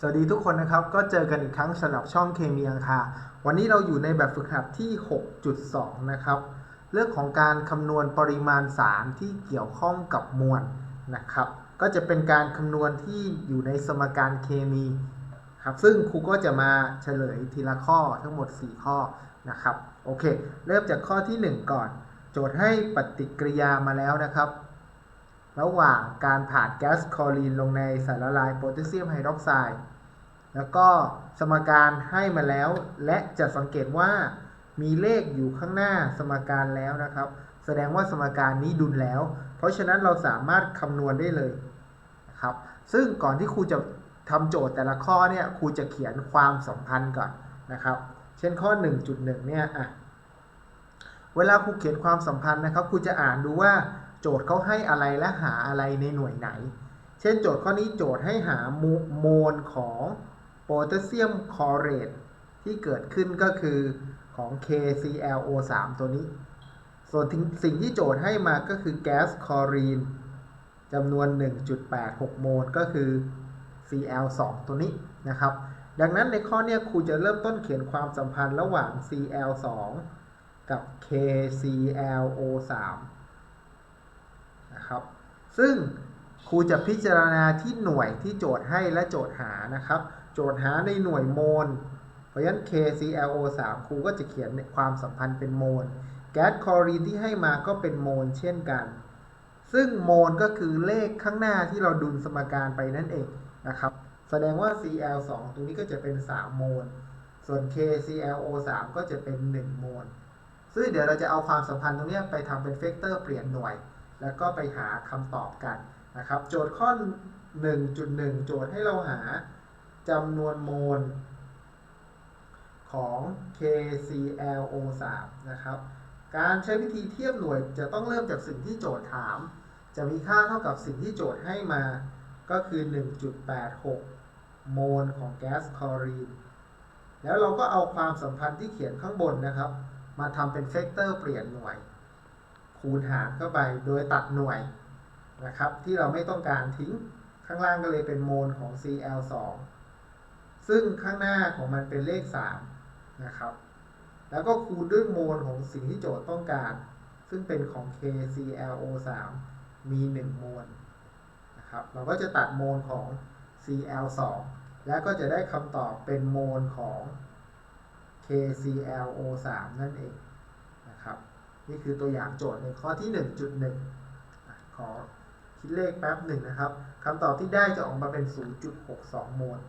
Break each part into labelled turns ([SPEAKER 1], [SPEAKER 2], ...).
[SPEAKER 1] สวัสดีทุกคนนะครับ ก็เจอกันอีกครั้งสำหรับช่องเคมีอังคาวันนี้เราอยู่ในแบบฝึกหัดที่ 6.2 นะครับ เรื่องของการคำนวณปริมาณสารที่เกี่ยวข้องกับมวลนะครับ ก็จะเป็นการคำนวณที่อยู่ในสมการเคมีครับ ซึ่งครูก็จะมาเฉลยทีละข้อทั้งหมด 4 ข้อนะครับ โอเค เริ่มจากข้อที่ 1 ก่อน โจทย์ให้ปฏิกิริยามาแล้วนะครับ ระหว่างการผ่านแก๊สคลอรีนลงในสารละลายโพแทสเซียมไฮดรอกไซด์แล้วก็สมการให้มาแล้ว และจะสังเกตว่ามีเลขอยู่ข้างหน้าสมการแล้วนะครับ แสดงว่าสมการนี้ดุลแล้ว เพราะฉะนั้นเราสามารถคำนวณได้เลยนะครับ ซึ่งก่อนที่ครูจะทำโจทย์แต่ละข้อเนี่ยครูจะเขียนความสัมพันธ์ก่อนนะครับ เช่นข้อ 1.1 เนี่ยอะเวลาครูเขียนความสัมพันธ์นะครับครูจะอ่านดูว่า โจทย์เขาให้อะไรและหาอะไรในหน่วยไหน เช่นโจทย์ข้อนี้โจทย์ให้หาโมลของโพแทสเซียมคลอเรตที่เกิดขึ้นก็คือของ KClO3 ตัวนี้ ส่วนสิ่งที่โจทย์ให้มาก็คือแก๊สคลอรีนจำนวน 1.86 โมลก็คือ Cl2 ตัวนี้นะครับ ดังนั้นในข้อนี้ครูจะเริ่มต้นเขียนความสัมพันธ์ระหว่าง Cl2 กับ KClO3 นะครับ ซึ่งครูจะพิจารณาที่หน่วยที่โจทย์ให้และโจทย์หานะครับ โจทย์หาในหน่วยโมล เพราะฉะนั้น KClO3 ครูก็จะเขียนความสัมพันธ์เป็นโมล แก๊สคลอรีนที่ให้มาก็เป็นโมลเช่นกัน ซึ่งโมลก็คือเลขข้างหน้าที่เราดุลสมการไปนั่นเองนะครับ แสดงว่า Cl2 ตรงนี้ก็จะเป็น 3 โมล ส่วน KClO3 ก็จะเป็น 1 โมล ซึ่งเดี๋ยวเราจะเอาความสัมพันธ์ตรงนี้ไปทำเป็นเฟกเตอร์เปลี่ยนหน่วย แล้วก็ไปหาคำตอบกันนะครับ โจทย์ข้อ 1.1 โจทย์ให้เราหาจำนวนโมลของ KClO3 นะครับ การใช้วิธีเทียบหน่วยจะต้องเริ่มจากสิ่งที่โจทย์ถาม จะมีค่าเท่ากับสิ่งที่โจทย์ให้มา ก็คือ 1.86 โมลของแก๊สคลอรีน แล้วเราก็เอาความสัมพันธ์ที่เขียนข้างบนนะครับ มาทำเป็นเฟกเตอร์เปลี่ยนหน่วย คูณหารเข้าไปโดยตัดหน่วยนะครับที่เราไม่ต้องการทิ้งข้างล่างก็เลยเป็นโมลของ Cl2 ซึ่งข้างหน้าของมันเป็นเลข 3 นะครับ แล้วก็คูณด้วยโมลของสิ่งที่โจทย์ต้องการ ซึ่งเป็นของ KClO3 มี 1 โมลนะครับเราก็จะตัดโมลของ Cl2 แล้วก็จะได้คำตอบเป็นโมลของ KClO3 นั่นเอง นี่คือตัวอย่างโจทย์ในข้อที่ 1.1 ขอคิดเลขแป๊บหนึ่งนะครับคำตอบที่ได้จะออกมาเป็น 0.62 โมล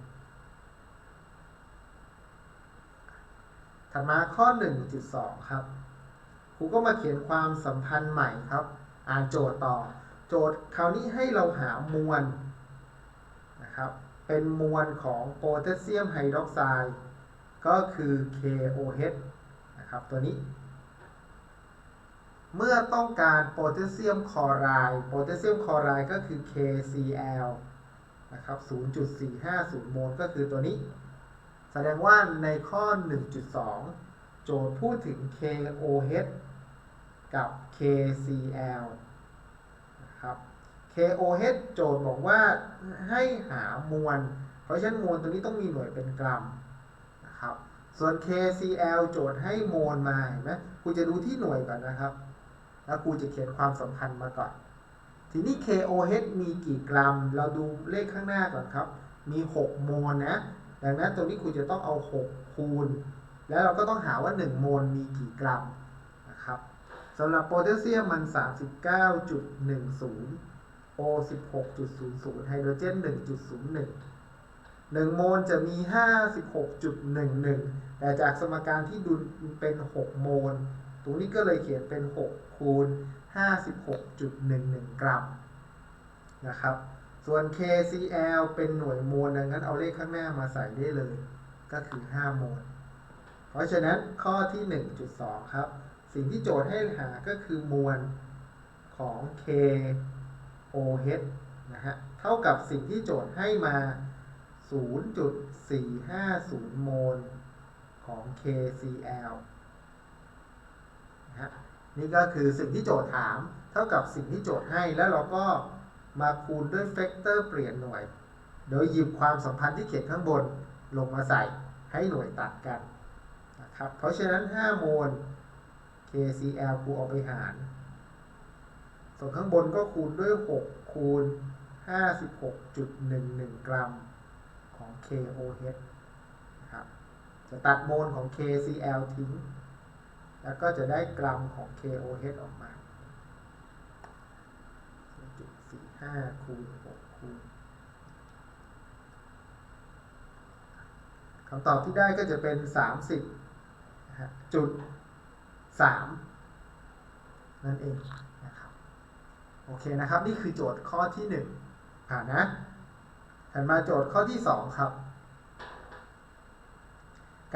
[SPEAKER 1] ถัดมาข้อ 1.2 ครับ ครูก็มาเขียนความสัมพันธ์ใหม่ครับ อ่านโจทย์ต่อ โจทย์คราวนี้ให้เราหามวลนะครับ เป็นมวลของโพแทสเซียมไฮดรอกไซด์ ก็คือ KOH นะครับ ตัวนี้ เมื่อต้องการโพแทสเซียมคลอไรด์โพแทสเซียมคลอไรด์ก็คือ KCl นะครับ 0.450 โมลก็คือตัวนี้ แสดงว่าในข้อ 1.2 โจทย์พูดถึง KOH กับ KCl นะครับ KOH โจทย์บอกว่าให้หามวล เพราะฉะนั้นมวลตัวนี้ต้องมีหน่วยเป็นกรัมนะครับ ส่วน KCl โจทย์ให้โมลมาเห็นไหมครูจะดูที่หน่วยก่อนนะครับ แล้วครูจะเขียนความสัมพันธ์มาก่อน ทีนี้ KOH มีกี่กรัม เราดูเลขข้างหน้าก่อนครับ มี 6 โมลนะ ดังนั้นตรงนี้ครูจะต้องเอา 6 คูณ แล้วเราก็ต้องหาว่า 1 โมลมีกี่กรัมนะครับสำหรับโพแทสเซียมมัน 39.10 O 16.00 ไฮโดรเจน 1.01 1 โมลจะมี 56.11 แต่จากสมการที่ดูเป็น 6 โมล ตรงนี้ก็เลยเขียนเป็น 6 คูณ 56.11 กรัมนะครับ ส่วน KCl เป็นหน่วยโมล ดังนั้นเอาเลขข้างหน้ามาใส่ได้เลย ก็คือ 5 โมล เพราะฉะนั้นข้อที่ 1.2 ครับ สิ่งที่โจทย์ให้หาก็คือมวลของ KOH นะฮะ เท่ากับสิ่งที่โจทย์ให้มา 0.450 โมลของ KCl นี่ก็คือสิ่งที่โจทย์ถาม เท่ากับสิ่งที่โจทย์ให้แล้วเราก็มาคูณด้วยเฟกเตอร์เปลี่ยนหน่วย โดยหยิบความสัมพันธ์ที่เขียนข้างบนลงมาใส่ให้หน่วยตัดกันนะครับเพราะฉะนั้น 5 โมล KCl คูเอาไปหาร ส่วนข้างบนก็คูณด้วย 6 คูณ 56.11 กรัมของ KOH นะครับจะตัดโมลของ KCl ทิ้ง แล้วก็จะได้กรัมของ KOH ออกมา 0.45 คูณ 6 คูณคำตอบที่ได้ก็จะเป็น 30จุด3นั่นเองนะครับโอเคนะครับ นี่คือโจทย์ข้อที่ 1 ผ่านนะถัดมาโจทย์ข้อที่ 2 ครับ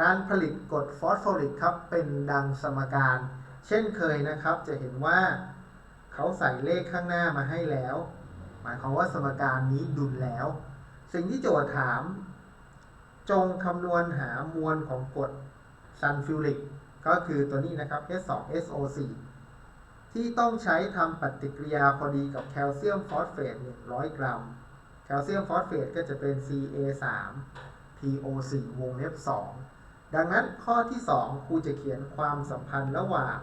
[SPEAKER 1] การผลิตกรดฟอสฟอริกครับเป็นดังสมการ เช่นเคยนะครับจะเห็นว่าเขาใส่เลขข้างหน้ามาให้แล้ว หมายความว่าสมการนี้ดุลแล้ว สิ่งที่โจทย์ถาม จงคำนวณหามวลของกรดซัลฟิวริกก็คือตัวนี้นะครับ H2SO4 ที่ต้องใช้ทำปฏิกิริยาพอดีกับแคลเซียมฟอสเฟต100 กรัม แคลเซียมฟอสเฟตก็จะเป็น Ca3 PO4 วงเล็บ2 ดังนั้นข้อที่ 2 ครูจะเขียนความสัมพันธ์ระหว่าง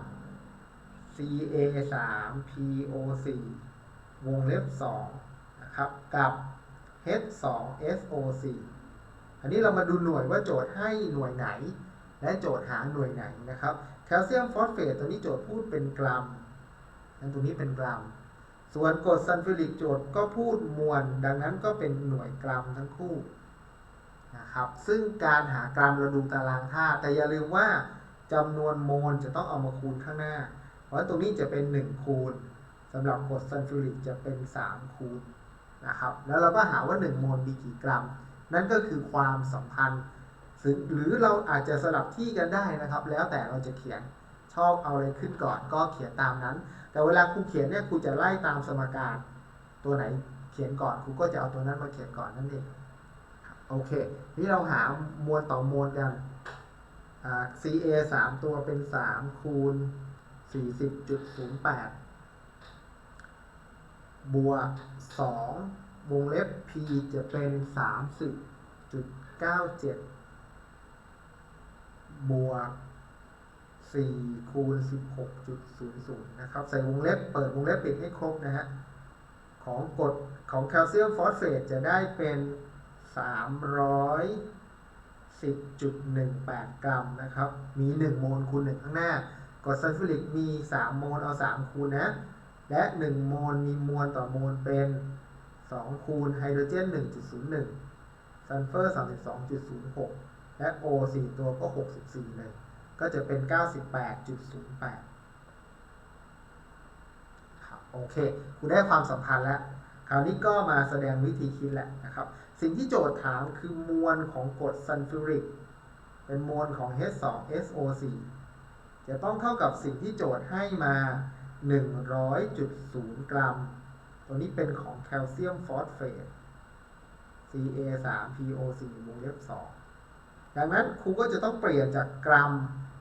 [SPEAKER 1] Ca3 PO4 วงเล็บ2นะครับกับ H2SO4 อันนี้เรามาดูหน่วยว่าโจทย์ให้หน่วยไหน และโจทย์หาหน่วยไหนนะครับแคลเซียมฟอสเฟตตัวนี้โจทย์พูดเป็นกรัมนั้นตัวนี้เป็นกรัม ส่วนกรดซัลฟิวริกโจทย์ก็พูดมวลดังนั้นก็เป็นหน่วยกรัมทั้งคู่ นะครับ ซึ่งการหากรัมเราดูตารางธาตุแต่อย่าลืมว่าจำนวนโมลจะต้องเอามาคูณข้างหน้า เพราะตรงนี้จะเป็น 1 คูณสำหรับกรดซัลฟิวริกจะเป็น 3 คูณนะครับ แล้วเราก็หาว่า 1 โมลมีกี่กรัม นั่นก็คือความสัมพันธ์ซึ่งหรือเราอาจจะสลับที่กันได้นะครับ แล้วแต่เราจะเขียนชอบเอาอะไรขึ้นก่อนก็เขียนตามนั้น แต่เวลาครูเขียนเนี่ยครูจะไล่ตามสมการ ตัวไหนเขียนก่อนครูก็จะเอาตัวนั้นมาเขียนก่อนนั่นเอง โอเค ที่เราหามวลต่อมวลกันอ่า Ca 3ตัวเป็น3คูณ40.08บจุดศูนย์แปดบวก2วงเล็บ p จะเป็น30.97บจุดเก้าเจ็ดบวก4คูณ16.00นะครับ ใส่วงเล็บเปิดวงเล็บปิดให้ครบนะฮะ ของกรดของแคลเซียมฟอสเฟตจะได้เป็น 310.18 กรัมนะครับ มี 1 โมลคูณ1ข้างหน้ากรดซัลฟิวริกมี 3 โมลเอา 3 คูณนะ และ 1 โมลมีมวลต่อโมลเป็น 2 คูณไฮโดรเจน 1.01 ซัลเฟอร์ 32.06 และ O 4 ตัวก็ 64 เลย ก็จะเป็น 98.08 ครับ โอเค คุณได้ความสัมพันธ์แล้ว คราวนี้ก็มาแสดงวิธีคิดแหละนะครับ สิ่งที่โจทย์ถามคือมวลของกรดซัลฟิวริกเป็นมวลของ H2SO4 จะต้องเท่ากับสิ่งที่โจทย์ให้มา 100.0 กรัม ตัวนี้เป็นของแคลเซียมฟอสเฟต Ca3PO4 วงเล็บ2ดังนั้นครูก็จะต้องเปลี่ยนจากกรัม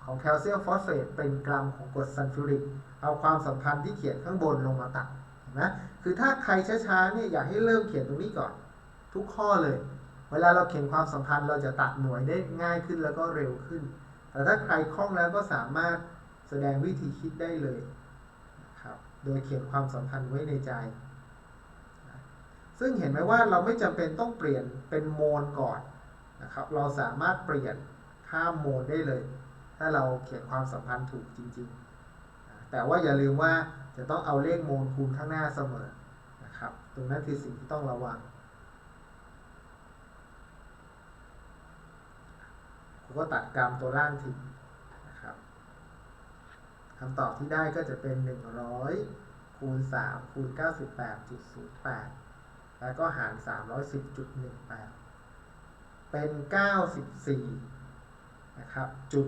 [SPEAKER 1] ของแคลเซียมฟอสเฟตเป็นกรัมของกรดซัลฟิวริก เอาความสัมพันธ์ที่เขียนข้างบนลงมาตัดนไหมคือถ้าใครช้าๆเนี่ยอยากให้เริ่มเขียนตรงนี้ก่อน ทุกข้อเลย เวลาเราเขียนความสัมพันธ์เราจะตัดหน่วยได้ง่ายขึ้นแล้วก็เร็วขึ้น แต่ถ้าใครคล่องแล้วก็สามารถแสดงวิธีคิดได้เลยนะครับโดยเขียนความสัมพันธ์ไว้ในใจ ซึ่งเห็นไหมว่าเราไม่จำเป็นต้องเปลี่ยนเป็นโมลก่อนนะครับ เราสามารถเปลี่ยนข้ามโมลได้เลย ถ้าเราเขียนความสัมพันธ์ถูกจริง ๆ แต่ว่าอย่าลืมว่าจะต้องเอาเลขโมลคูณข้างหน้าเสมอนะครับ ตรงนั้นคือสิ่งที่ต้องระวัง ผมก็ตัดกรรมตัวล่างทิ้งนะครับคำตอบที่ได้ก็จะเป็น 100 คูณ 3 คูณ 98.08 แล้วก็หาร 310.18 เป็น 94 นะครับ จุด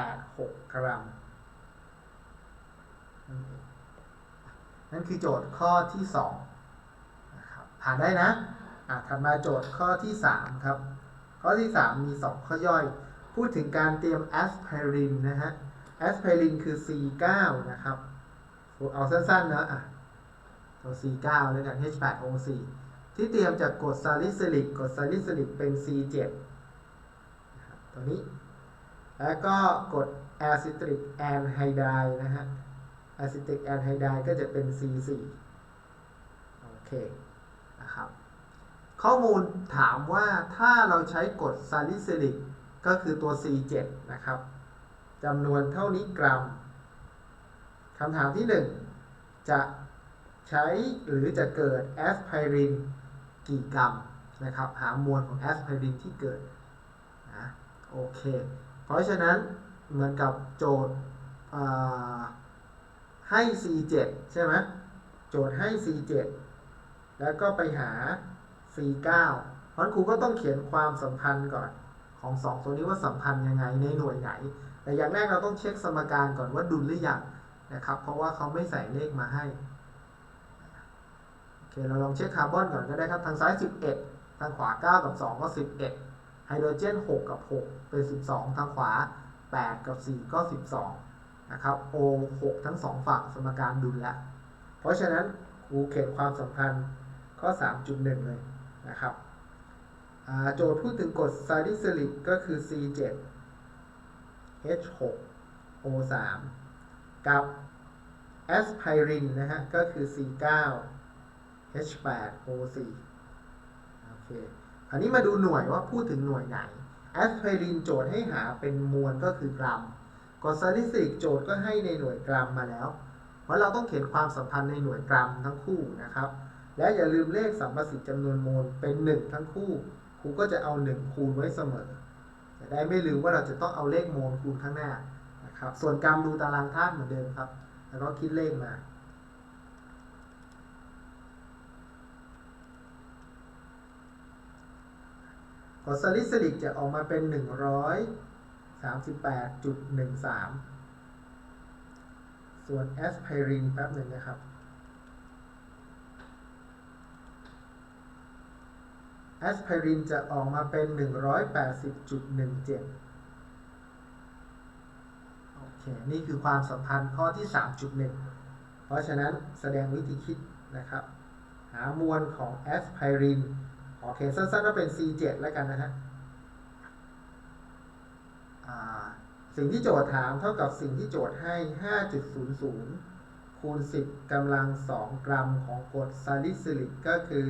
[SPEAKER 1] 86 กรัม นั่นคือโจทย์ข้อที่2นะครับผ่านได้นะอะถัดมาโจทย์ข้อที่ 3 ครับ ข้อที่ 3 มี 2 ข้อย่อย พูดถึงการเตรียมแอสไพรินนะฮะแอสไพรินคือ C9 นะครับ เอาสั้นๆเนะอะตัว C9 แล้วกัน H8O4 ที่เตรียมจากกรดซาลิซิลิกกรดซาลิซิลิกเป็น C7 ตัวนี้ แล้วก็กรดแอซิตริกแอนไฮไดนะฮะแอซิตริกแอนไฮไดก็จะเป็น C4 โอเค ข้อมูลถามว่าถ้าเราใช้กรดซาลิซิลิกก็คือตัว C7 นะครับจำนวนเท่านี้กรัมคำถามที่ 1 จะใช้หรือจะเกิดแอสไพรินกี่กรัมนะครับ หามวลของแอสไพรินที่เกิดนะโอเค เพราะฉะนั้นเหมือนกับโจทย์ให้ C7 ใช่ไหมโจทย์ให้ C7 แล้วก็ไปหา C9 เพราะฉะนั้นครูก็ต้องเขียนความสัมพันธ์ก่อนของสองตัวนี้ว่าสัมพันธ์ยังไงในหน่วยไหน แต่อย่างแรกเราต้องเช็คสมการก่อนว่าดุลหรือยังนะครับ เพราะว่าเขาไม่ใส่เลขมาให้โอเคเราลองเช็คคาร์บอนก่อนก็ได้ครับ ทางซ้าย 11 ทางขวา 9 กับ 2 ก็ 11 ไฮโดรเจน 6 กับ 6 เป็น 12 ทางขวา 8 กับ 4 ก็ 12 นะครับ O 6 ทั้ง 2 ฝั่งสมการดุลแล้วเพราะฉะนั้นครูเขียนความสัมพันธ์ข้อ 3.1 เลย นะครับโจทย์พูดถึงกรดซาลิซิลิกก็คือ C7 H6 O3 กับแอสไพรินนะฮะ ก็คือ C9 H8 O4 โอเค คราวนี้มาดูหน่วยว่าพูดถึงหน่วยไหนแอสไพรินโจทย์ให้หาเป็นมวลก็คือกรัมกรดซาลิซิลิกโจทย์ก็ให้ในหน่วยกรัมมาแล้ว เพราะเราต้องเขียนความสัมพันธ์ในหน่วยกรัมทั้งคู่นะครับ และอย่าลืมเลขสัมประสิทธิ์จำนวนโมลเป็น 1 ทั้งคู่ครูก็จะเอา 1 คูณไว้เสมอจะได้ไม่ลืมว่าเราจะต้องเอาเลขโมลคูณข้างหน้านะครับส่วนกรัมดูตารางธาตุเหมือนเดิมครับ แล้วก็คิดเลขมากรดซาลิซิลิกจะออกมาเป็น 138.13 ส่วนแอสไพรินแป๊บหนึ่งนะครับ แอสไพรินจะออกมาเป็น 180.17 โอเค นี่คือความสัมพันธ์ข้อที่ 3.1 เพราะฉะนั้นแสดงวิธีคิดนะครับ หามวลของแอสไพรินขอเขียนสั้นๆว่าเป็น C7 แล้วกันนะฮะสิ่งที่โจทย์ถามเท่ากับสิ่งที่โจทย์ให้ 5.00 คูณ 10กำลัง 2 กรัมของกรดซาลิซิลิกก็คือ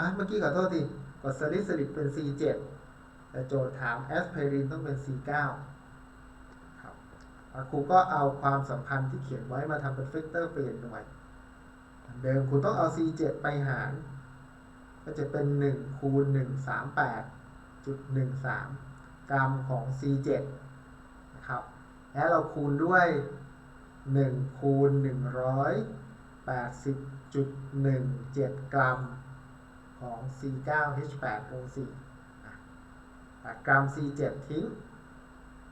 [SPEAKER 1] อะเมื่อกี้ขอโทษทีกดซาลิซิลิกเป็น C7 แต่โจทย์ถามแอสไพรินต้องเป็น C9 ครับครูก็เอาความสัมพันธ์ที่เขียนไว้มาทำเป็นเฟกเตอร์เปลี่ยนหน่วยเหมือนเดิมครูต้องเอา C7 ไปหาร ก็จะเป็น 1 คูณ 138.13 กรัมของ C7 นะครับและเราคูณด้วย 1 คูณ 180.17 กรัม ของ C9H8O4 อะตัดกรัม C7 ทิ้ง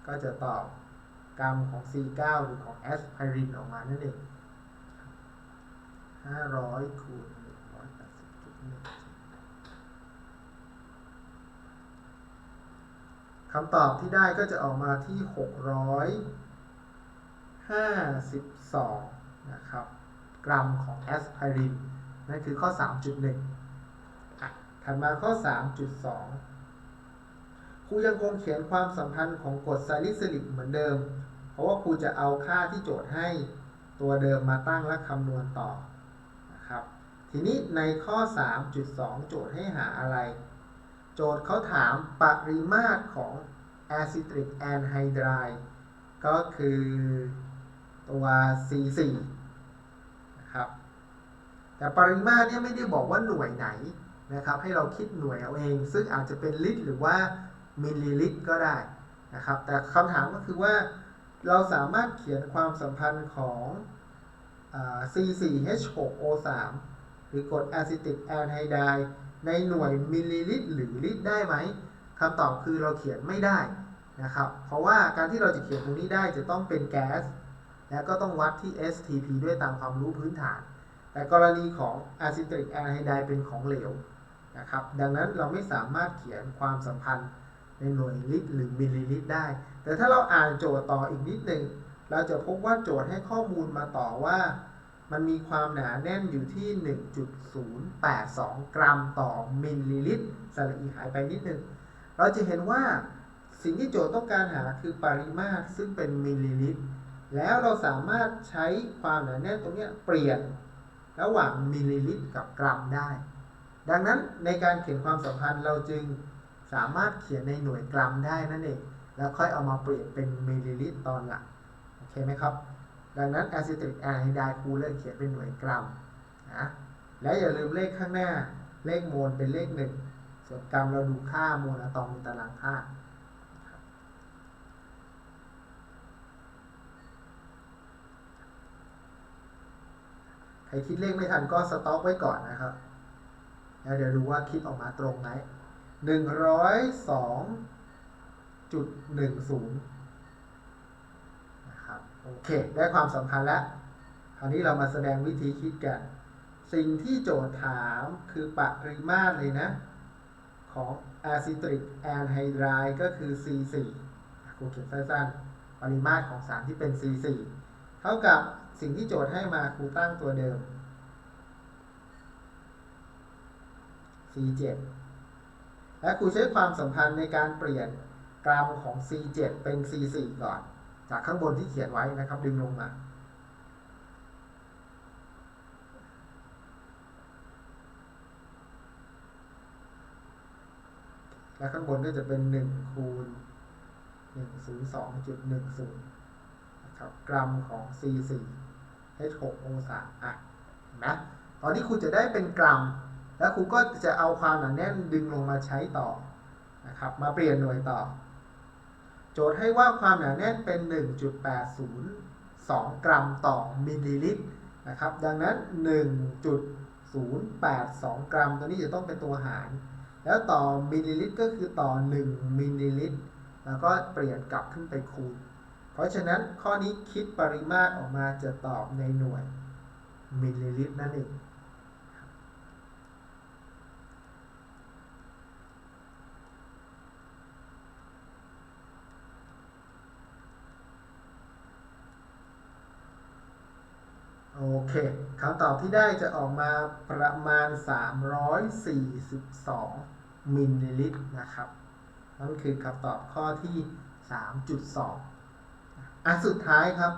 [SPEAKER 1] ก็จะตอบกรัมของ C9 หรือของแอสไพรินออกมานั่นเอง 500คูณ180.1คำตอบที่ได้ก็จะออกมาที่ 652 นะครับ กรัมของแอสไพรินนั่นคือข้อ 3.1 ถัดมาข้อ 3.2 ครูยังคงเขียนความสัมพันธ์ของกรดซลิซิลิกเหมือนเดิม เพราะว่าครูจะเอาค่าที่โจทย์ให้ตัวเดิมมาตั้งและคำนวณต่อนะครับ ทีนี้ในข้อ 3.2 โจทย์ให้หาอะไร โจทย์เขาถามปริมาตรของ acidic anhydride ก็คือตัว C4 นะครับ แต่ปริมาตรเนี่ยไม่ได้บอกว่าหน่วยไหน นะครับให้เราคิดหน่วยเอาเอง ซึ่งอาจจะเป็นลิตรหรือว่ามิลลิลิตรก็ได้นะครับแต่คำถามก็คือว่าเราสามารถเขียนความสัมพันธ์ของอ C4H6O3 หรือกรด acetic anhydride ในหน่วยมิลลิลิตรหรือลิตรได้ไหมคำตอบคือเราเขียนไม่ได้นะครับเพราะว่าการที่เราจะเขียนตรงนี้ได้จะต้องเป็นแก๊สและก็ต้องวัดที่ STP ด้วยตามความรู้พื้นฐาน แต่กรณีของ acetic anhydride เป็นของเหลว นะครับ ดังนั้นเราไม่สามารถเขียนความสัมพันธ์ในหน่วยลิตรหรือมิลลิลิตรได้ แต่ถ้าเราอ่านโจทย์ต่ออีกนิดหนึ่งเราจะพบว่าโจทย์ให้ข้อมูลมาต่อว่า มันมีความหนาแน่นอยู่ที่ 1.082 กรัมต่อมิลลิลิตรสระอีหายไปนิดนึง เราจะเห็นว่าสิ่งที่โจทย์ต้องการหาคือปริมาตรซึ่งเป็นมิลลิลิตร แล้วเราสามารถใช้ความหนาแน่นตรงนี้เปลี่ยน ระหว่างมิลลิลิตรกับกรัมได้ ดังนั้นในการเขียนความสัมพันธ์เราจึงสามารถเขียนในหน่วยกรัมได้นั่นเอง แล้วค่อยเอามาเปลี่ยนเป็นมิลลิลิตรตอนหลังโอเคไหมครับ ดังนั้น acetic anhydride ครูเลือกเขียนเป็นหน่วยกรัมนะและอย่าลืมเลขข้างหน้าเลขโมลเป็นเลขหนึ่งส่วนกรัมเราดูค่าโมลอะตอมในตารางค่าใครคิดเลขไม่ทันก็สต็อกไว้ก่อนนะครับ แล้วเดี๋ยวดูว่าคิดออกมาตรงไหมหนึ่งร้อยสองจุดหนึ่งศูนย์นะครับโอเคได้ความสำคัญแล้วคราวนี้เรามาแสดงวิธีคิดกัน สิ่งที่โจทย์ถามคือปริมาตรเลยนะ ของ acetic anhydride ก็คือ C4 ครูเขียนสั้นๆ ปริมาตรของสารที่เป็น C4 เท่ากับสิ่งที่โจทย์ให้มาครูตั้งตัวเดิม C7 และครูใช้ความสัมพันธ์ในการเปลี่ยนกรัมของ C7 เป็น C4 ก่อน จากข้างบนที่เขียนไว้นะครับดึงลงมาและข้างบนก็จะเป็น 1 คูณ 102.10นะครับกรัมของ C4 H6 องศาอะนไหมตอนนี้ครูจะได้เป็นกรัม แล้วครูก็จะเอาความหนาแน่นดึงลงมาใช้ต่อนะครับ มาเปลี่ยนหน่วยต่อ โจทย์ให้ว่าความหนาแน่นเป็น 1.802 กรัมต่อมิลลิลิตรนะครับ ดังนั้น 1.082 กรัม ตัวนี้จะต้องเป็นตัวหาร แล้วต่อมิลลิลิตรก็คือต่อ 1 มิลลิลิตร แล้วก็เปลี่ยนกลับขึ้นไปคูณ เพราะฉะนั้นข้อนี้คิดปริมาตรออกมาจะตอบในหน่วยมิลลิลิตรนั่นเอง โอ เคคำตอบที่ได้จะออกมาประมาณ 342 มิลลิลิตรนะครับ นั่นคือคำตอบข้อที่ 3.2อะสุดท้ายครับ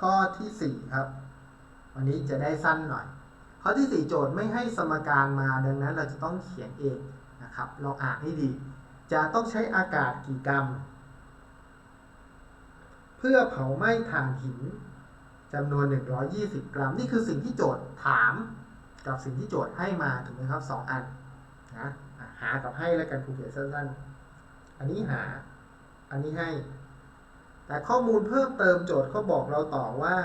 [SPEAKER 1] ข้อที่ 4 ครับ วันนี้จะได้สั้นหน่อย ข้อที่ 4 โจทย์ไม่ให้สมการมาดังนั้นเราจะต้องเขียนเองนะครับเราอ่านให้ดี จะต้องใช้อากาศกี่กรัม เพื่อเผาไหม้ถ่านหิน จำนวน 120 กรัม นี่คือสิ่งที่โจทย์ถาม กับสิ่งที่โจทย์ให้มาถูกไหมครับ 2 อันนะหากับให้แล้วกันครูเขียนสั้นๆ อันนี้หา อันนี้ให้ แต่ข้อมูลเพิ่มเติมโจทย์เขาบอกเราต่อว่า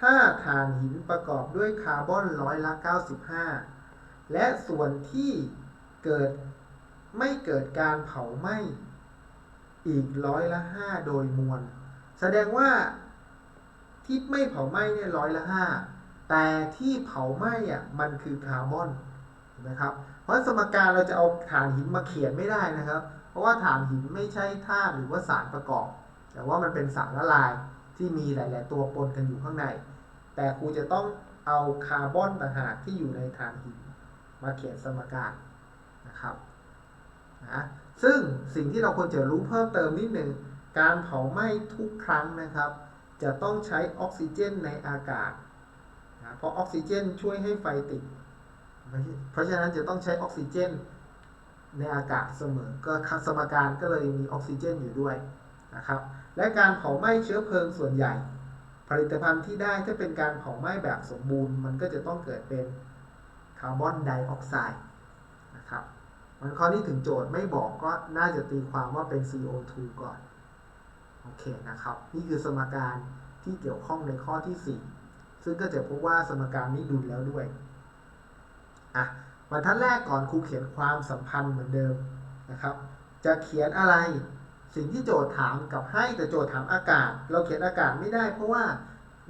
[SPEAKER 1] ถ้าถ่านหินประกอบด้วยคาร์บอนร้อยละ 95 และส่วนที่เกิดไม่เกิดการเผาไหม้อีกร้อยละ 5 โดยมวล แสดงว่า ที่ไม่เผาไหม้เนี่ยร้อยละห้าแต่ที่เผาไหม้อะมันคือคาร์บอนนไหมครับ เพราะสมการเราจะเอาถ่านหินมาเขียนไม่ได้นะครับ เพราะว่าถ่านหินไม่ใช่ธาตุหรือว่าสารประกอบ แต่ว่ามันเป็นสารละลายที่มีหลาย ๆ ตัวปนกันอยู่ข้างใน แต่ครูจะต้องเอาคาร์บอนต่างหากที่อยู่ในถ่านหินมาเขียนสมการนะครับนะซึ่งสิ่งที่เราควรจะรู้เพิ่มเติมนิดหนึ่งการเผาไหม้ทุกครั้งนะครับ จะต้องใช้ออกซิเจนในอากาศนะเพราะออกซิเจนช่วยให้ไฟติด เพราะฉะนั้นจะต้องใช้ออกซิเจนในอากาศเสมอ ก็สมการก็เลยมีออกซิเจนอยู่ด้วยนะครับ และการเผาไหม้เชื้อเพลิงส่วนใหญ่ ผลิตภัณฑ์ที่ได้ถ้าเป็นการเผาไหม้แบบสมบูรณ์ มันก็จะต้องเกิดเป็นคาร์บอนไดออกไซด์นะครับมันข้อนี้ถึงโจทย์ไม่บอกก็น่าจะตีความว่าเป็น CO2 ก่อน โอเคนะครับ นี่คือสมการที่เกี่ยวข้องในข้อที่ 4 ซึ่งก็จะพบว่าสมการนี้ดุลแล้วด้วยอะบรรทัดแรกก่อนครูเขียนความสัมพันธ์เหมือนเดิมนะครับ จะเขียนอะไรสิ่งที่โจทย์ถามกับให้แต่โจทย์ถามอากาศ เราเขียนอากาศไม่ได้ เพราะว่า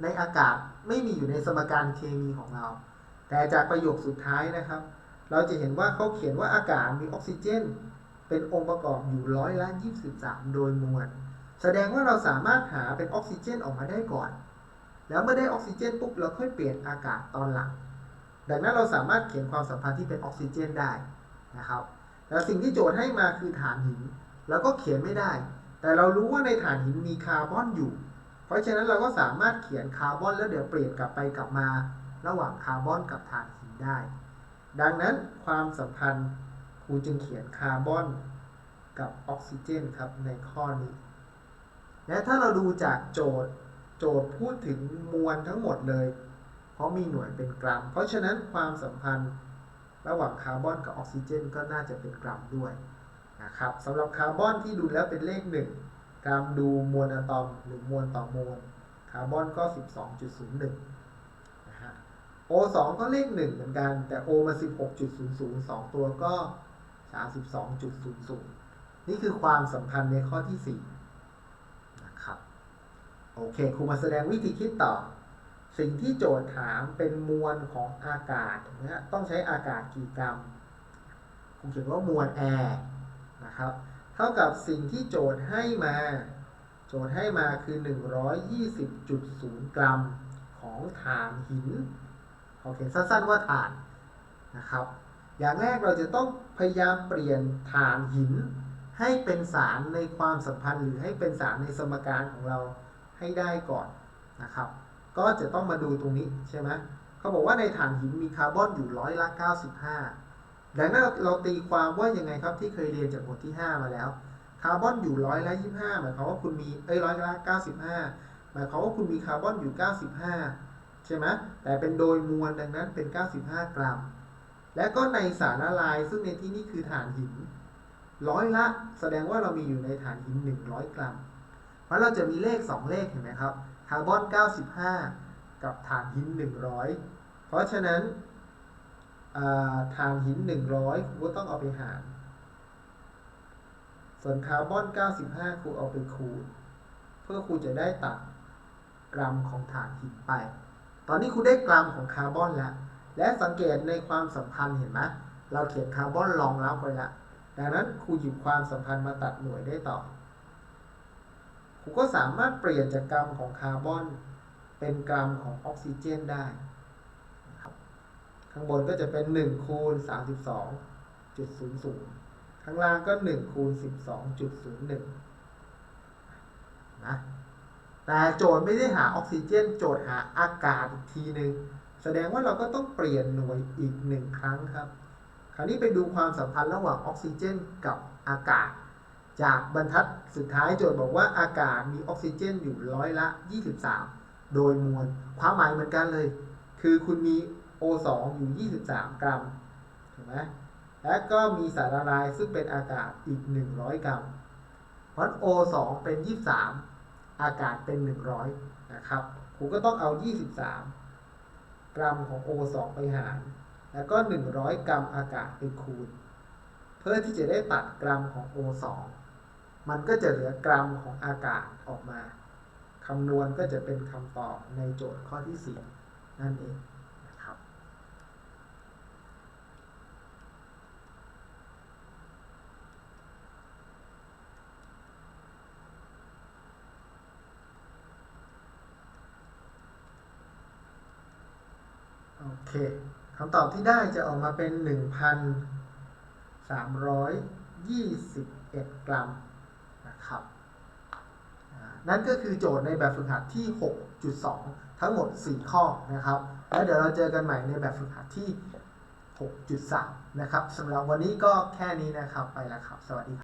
[SPEAKER 1] ในอากาศไม่มีอยู่ในสมการเคมีของเรา แต่จากประโยคสุดท้ายนะครับ เราจะเห็นว่าเขาเขียนว่าอากาศมีออกซิเจน เป็นองค์ประกอบอยู่ร้อยละ23 โดยมวล แสดงว่าเราสามารถหาเป็นออกซิเจนออกมาได้ก่อน แล้วเมื่อได้ออกซิเจนปุ๊บเราค่อยเปลี่ยนอากาศตอนหลัง ดังนั้นเราสามารถเขียนความสัมพันธ์ที่เป็นออกซิเจนได้นะครับแต่สิ่งที่โจทย์ให้มาคือฐานหิน แล้วก็เขียนไม่ได้ แต่เรารู้ว่าในฐานหินมีคาร์บอนอยู่ เพราะฉะนั้นเราก็สามารถเขียนคาร์บอนแล้วเดี๋ยวเปลี่ยนกลับไปกลับมา ระหว่างคาร์บอนกับถ่านหินได้ ดังนั้นความสัมพันธ์ครูจึงเขียนคาร์บอนกับออกซิเจนครับในข้อนี้ และถ้าเราดูจากโจทย์ โจทย์พูดถึงมวลทั้งหมดเลย เพราะมีหน่วยเป็นกรัม เพราะฉะนั้นความสัมพันธ์ระหว่างคาร์บอนกับออกซิเจน ก็น่าจะเป็นกรัมด้วยนะครับสำหรับคาร์บอนที่ดูแล้วเป็นเลข 1 กรัมดูมวลอะตอมหรือมวลต่อมวลคาร์บอนก็ 12.01นะฮะ O2 ก็เลข 1 เหมือนกัน แต่ O มา 16.00 2 ตัวก็ 32.00 นี่คือความสัมพันธ์ในข้อที่ 4 โอเคครูมาแสดงวิธีคิดต่อ สิ่งที่โจทย์ถามเป็นมวลของอากาศนะฮะต้องใช้อากาศกี่กรัมครูเขียนว่ามวลแอร์นะครับเท่ากับสิ่งที่โจทย์ให้มา โจทย์ให้มาคือ 120.0 กรัมของถ่านหินโอเคสั้นๆว่าถ่านนะครับ อย่างแรกเราจะต้องพยายามเปลี่ยนถ่านหินให้เป็นสารในความสัมพันธ์หรือให้เป็นสารในสมการของเรา ให้ได้ก่อนนะครับ ก็จะต้องมาดูตรงนี้ใช่ไหมเขาบอกว่าในถ่านหินมีคาร์บอนอยู่ร้อยละ 95 ดังนั้นเราตีความว่ายังไงครับที่เคยเรียนจากบทที่ 5 มาแล้ว คาร์บอนอยู่ร้อยละ25 หมายความว่าคุณมีเอ้ยร้อยละ 95 หมายความว่าคุณมีคาร์บอนอยู่ 95 ใช่ไหมแต่เป็นโดยมวลดังนั้นเป็น 95 กรัม และก็ในสารละลายซึ่งในที่นี้คือถ่านหินร้อยละแสดงว่าเรามีอยู่ในถ่านหิน 100 กรัม ราะเราจะมีเลข 2 เลขเห็นไหมครับคาร์บอน 95 กับถ่านหิน 100 เพราะฉะนั้นอ่าถ่านหิน 100ครูก็ต้องเอาไปหาร ส่วนคาร์บอน 95 ครูเอาไปคูณ เพื่อครูจะได้ตัดกรัมของถ่านหินไป ตอนนี้ครูได้กรัมของคาร์บอนแล้ว และสังเกตในความสัมพันธ์เห็นไหมเราเขียนคาร์บอนรองรับไว้แล้ว ดังนั้นครูหยิบความสัมพันธ์มาตัดหน่วยได้ต่อ ครูก็สามารถเปลี่ยนจากกรัมของคาร์บอนเป็นกรัมของออกซิเจนได้ครับข้างบนก็จะเป็น 1 คูณ 32.00 ข้างล่างก็ 1 คูณ 12.01 นะ แต่โจทย์ไม่ได้หาออกซิเจน โจทย์หาอากาศอีกทีหนึ่ง แสดงว่าเราก็ต้องเปลี่ยนหน่วยอีกหนึ่งครั้งครับ คราวนี้ไปดูความสัมพันธ์ระหว่างออกซิเจนกับอากาศ จากบรรทัดสุดท้ายโจทย์บอกว่าอากาศมีออกซิเจนอยู่ร้อยละ 23 โดยมวล ความหมายเหมือนกันเลย คือคุณมี O2 อยู่ 23 กรัม ถูกไหมและก็มีสารละลายซึ่งเป็นอากาศอีก 100 กรัม เพราะ O2 เป็น 23 อากาศเป็น 100 นะครับครูก็ต้องเอา 23 กรัมของ O2 ไปหาร แล้วก็ 100 กรัมอากาศไปคูณ เพื่อที่จะได้ตัดกรัมของ O2 มันก็จะเหลือกรัมของอากาศออกมาคำนวณก็จะเป็นคำตอบในโจทย์ข้อที่ 4 นั่นเองนะครับ โอเคคำตอบที่ได้จะออกมาเป็น 321 กรัมนะครับนั่นก็คือโจทย์ในแบบฝึกหัดที่ 6.2 ทั้งหมด 4 ข้อนะครับ แล้วเดี๋ยวเราเจอกันใหม่ในแบบฝึกหัดที่ 6.3 นะครับสำหรับวันนี้ก็แค่นี้นะครับไปแล้วครับ สวัสดีครับ